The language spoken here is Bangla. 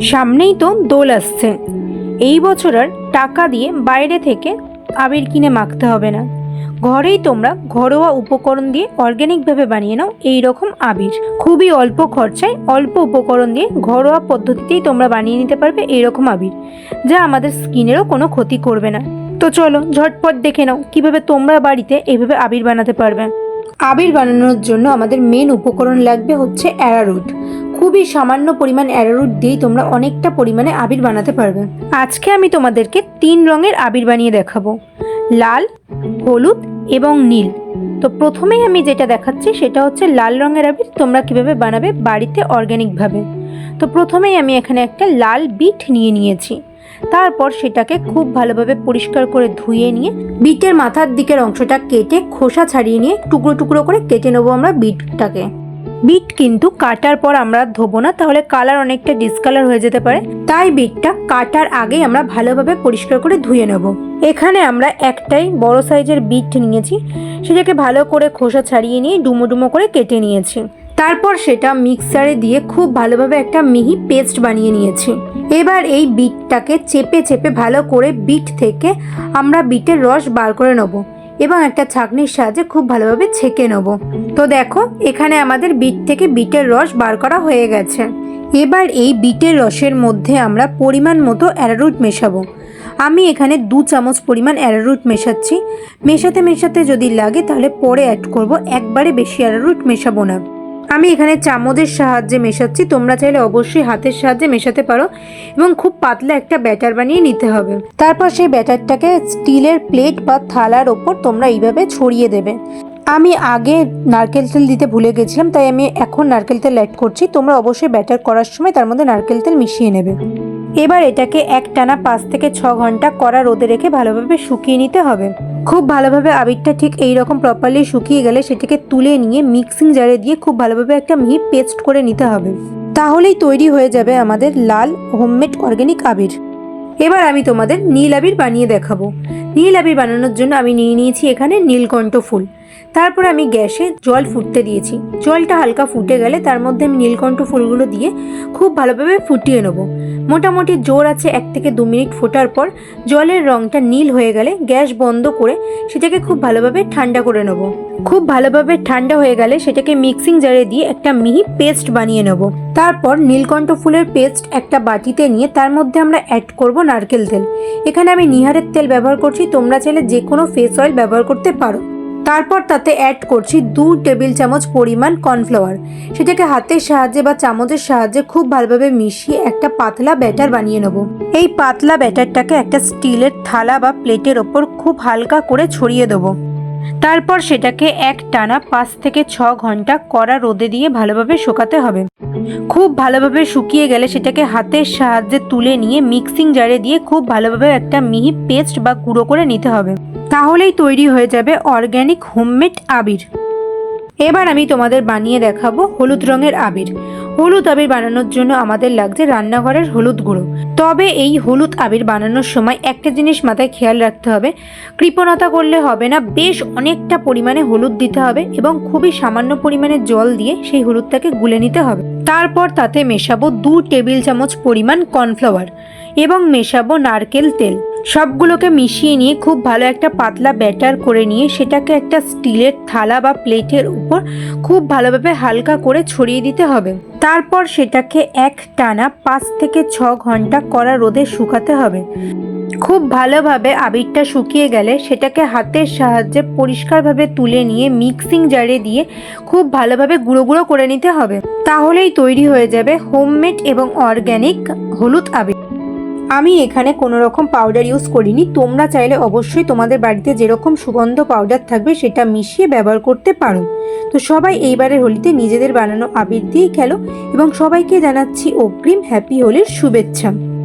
সামনেই তো দোল আসছে। এই বছর আর টাকা দিয়ে বাইরে থেকে আবির কিনে মাখতে হবে না। ঘরেই তোমরা ঘরোয়া উপকরণ দিয়ে অর্গ্যানিকভাবে বানিয়ে নাও এই রকম আবির। খুবই অল্প খরচায় অল্প উপকরণ দিয়ে ঘরোয়া পদ্ধতিতেই তোমরা বানিয়ে নিতে পারবে এই রকম আবির, যা আমাদের স্কিনেরও কোনো ক্ষতি করবে না। তো চলো, ঝটপট দেখে নাও কীভাবে তোমরা বাড়িতে এইভাবে আবির বানাতে পারবে। আবির বানানোর জন্য আমাদের মেন উপকরণ লাগবে হচ্ছে অ্যারারুট খুবই সামান্য পরিমাণ অ্যারারুট দিয়েই তোমরা অনেকটা পরিমাণে আবির বানাতে পারবে। আজকে আমি তোমাদেরকে তিন রঙের আবির বানিয়ে দেখাবো। লাল, হলুদ এবং নীল। তো প্রথমেই আমি যেটা দেখাচ্ছি সেটা হচ্ছে লাল রঙের আবির তোমরা কীভাবে বানাবে বাড়িতে অর্গ্যানিকভাবে। তো প্রথমেই আমি এখানে একটা লাল বিট নিয়ে নিয়েছি। তারপর সেটাকে খুব ভালোভাবে পরিষ্কার করে ধুয়ে নিয়ে বিটের মাথার দিকের অংশটা কেটে খোসা ছাড়িয়ে নিয়ে টুকরো টুকরো করে কেটে নেব আমরা বিটটাকে। বিট কিন্তু কাটার পর আমরা ধোবো না, তাহলে কালার অনেকটা ডিসকালার হয়ে যেতে পারে। তাই বিটটা কাটার আগেই আমরা ভালোভাবে পরিষ্কার করে ধুয়ে নেব। এখানে আমরা একটাই বড় সাইজের বিট নিয়েছি, সেটাকে ভালো করে খোসা ছাড়িয়ে নিয়ে ডুমো ডুমো করে কেটে নিয়েছি। তারপর সেটা মিক্সারে দিয়ে খুব ভালোভাবে একটা মিহি পেস্ট বানিয়ে নিয়েছি। এবার এই বিটটাকে চেপে চেপে ভালো করে বিট থেকে আমরা বিটের রস বার করে নেব। এবং একটা ছাঁকনির সাহায্যে খুব ভালোভাবে ছেঁকে নেব। তো দেখো, এখানে আমাদের বিট থেকে বিটের রস বার করা হয়ে গেছে। এবার এই বিটের রসের মধ্যে আমরা পরিমাণ মতো অ্যারারুট মেশাবো। আমি এখানে দু চামচ পরিমাণ অ্যারারুট মেশাচ্ছি। মেশাতে মেশাতে যদি লাগে তাহলে পরে অ্যাড করব, একবারে বেশি অ্যারারুট মেশাবো না। আমি এখানে চামচের সাহায্যে মেশাচ্ছি। তোমরা চাইলে অবশ্যই হাতের সাহায্যে মেশাতে পারো এবং খুব পাতলা একটা ব্যাটার বানিয়ে নিতে হবে। তারপর সেই ব্যাটারটাকে স্টিলের প্লেট বা থালার ওপর তোমরা এইভাবে ছড়িয়ে দেবে। আমি আগে নারকেল তেল দিতে ভুলে গেছিলাম, তাই আমি এখন নারকেল তেল অ্যাড করছি। তোমরা অবশ্যই ব্যাটার করার সময় তার মধ্যে নারকেল তেল মিশিয়ে নেবে। এবার এটাকে এক টানা পাঁচ থেকে ছ ঘণ্টা কড়া রোদে রেখে ভালোভাবে শুকিয়ে নিতে হবে। খুব ভালোভাবে আবিরটা ঠিক এই রকম প্রপারলি শুকিয়ে গেলে সেটাকে তুলে নিয়ে মিক্সিং জারে দিয়ে খুব ভালোভাবে একটা মিহি পেস্ট করে নিতে হবে। তাহলেই তৈরি হয়ে যাবে আমাদের লাল হোমমেড অর্গ্যানিক আবির। এবার আমি তোমাদের নীল আবির বানিয়ে দেখাবো। নীল আবির বানানোর জন্য আমি নিয়ে নিয়েছি এখানে নীলকণ্ঠ ফুল। তারপর আমি গ্যাসে জল ফুটতে দিয়েছি। জলটা হালকা ফুটে গেলে তার মধ্যে আমি নীলকণ্ঠ ফুলগুলো দিয়ে খুব ভালোভাবে ফুটিয়ে নেব। মোটামুটি জোর আছে এক থেকে দু মিনিট ফোটার পর জলের রঙটা নীল হয়ে গেলে গ্যাস বন্ধ করে সেটাকে খুব ভালোভাবে ঠান্ডা করে নেব। খুব ভালোভাবে ঠান্ডা হয়ে গেলে সেটাকে মিক্সিং জারে দিয়ে একটা মিহি পেস্ট বানিয়ে নেব। তারপর নীলকণ্ঠ ফুলের পেস্ট একটা বাটিতে নিয়ে তার মধ্যে আমরা অ্যাড করব নারকেল তেল। এখানে আমি নিহারের তেল ব্যবহার করছি, তোমরা চাইলে যে কোনো ফেস অয়েল ব্যবহার করতে পারো। তারপর তাতে অ্যাড করছি দু টেবিল চামচ পরিমাণ কর্নফ্লাওয়ার। সেটাকে হাতের সাহায্যে বা চামচের সাহায্যে খুব ভালোভাবে মিশিয়ে একটা পাতলা ব্যাটার বানিয়ে নেব। এই পাতলা ব্যাটারটাকে একটা স্টিলের থালা বা প্লেটের ওপর খুব হালকা করে ছড়িয়ে দেবো। তারপর সেটাকে এক টানা পাঁচ থেকে ছ ঘণ্টা কড়া রোদে দিয়ে ভালোভাবে শুকাতে হবে। খুব ভালোভাবে শুকিয়ে গেলে সেটাকে হাতের সাহায্যে তুলে নিয়ে মিক্সিং জারে দিয়ে খুব ভালোভাবে একটা মিহি পেস্ট বা গুঁড়ো করে নিতে হবে। তাহলেই তৈরি হয়ে যাবে অর্গ্যানিক হোমমেড আবির। এবার আমি তোমাদের বানিয়ে দেখাবো হলুদ রঙের আবির। হলুদ আবির বানানোর জন্য আমাদের লাগছে রান্নাঘরের হলুদ গুঁড়ো। তবে এই হলুদ আবির বানানোর সময় একটা জিনিস মাথায় খেয়াল রাখতে হবে। কৃপণতা করলে হবে না, বেশ অনেকটা পরিমাণে হলুদ দিতে হবে এবং খুবই সামান্য পরিমাণে জল দিয়ে সেই হলুদটাকে গুলে নিতে হবে। তারপর তাতে মেশাবো দু টেবিল চামচ পরিমাণ কর্নফ্লাওয়ার এবং মেশাবো নারকেল তেল। সবগুলোকে মিশিয়ে নিয়ে খুব ভালো একটা পাতলা ব্যাটার করে নিয়ে সেটাকে একটা স্টিলের থালা বা প্লেটের উপর খুব ভালোভাবে হালকা করে ছড়িয়ে দিতে হবে। তারপর সেটাকে এক টানা পাঁচ থেকে ছ ঘণ্টা কড়া রোদে শুকাতে হবে। খুব ভালোভাবে আবিরটা শুকিয়ে গেলে সেটাকে হাতের সাহায্যে পরিষ্কারভাবে তুলে নিয়ে মিক্সিং জারে দিয়ে খুব ভালোভাবে গুঁড়ো গুঁড়ো করে নিতে হবে। তাহলেই তৈরি হয়ে যাবে হোমমেড এবং অর্গ্যানিক হলুদ আবির। আমি এখানে কোনো রকম পাউডার ইউজ করিনি। তোমরা চাইলে অবশ্যই তোমাদের বাড়িতে যেরকম সুগন্ধ পাউডার থাকবে সেটা মিশিয়ে ব্যবহার করতে পারো। তো সবাই এইবারের হোলিতে নিজেদের বানানো আবির দিয়েই খেলো এবং সবাইকে জানাচ্ছি অগ্রিম হ্যাপি হোলির শুভেচ্ছা।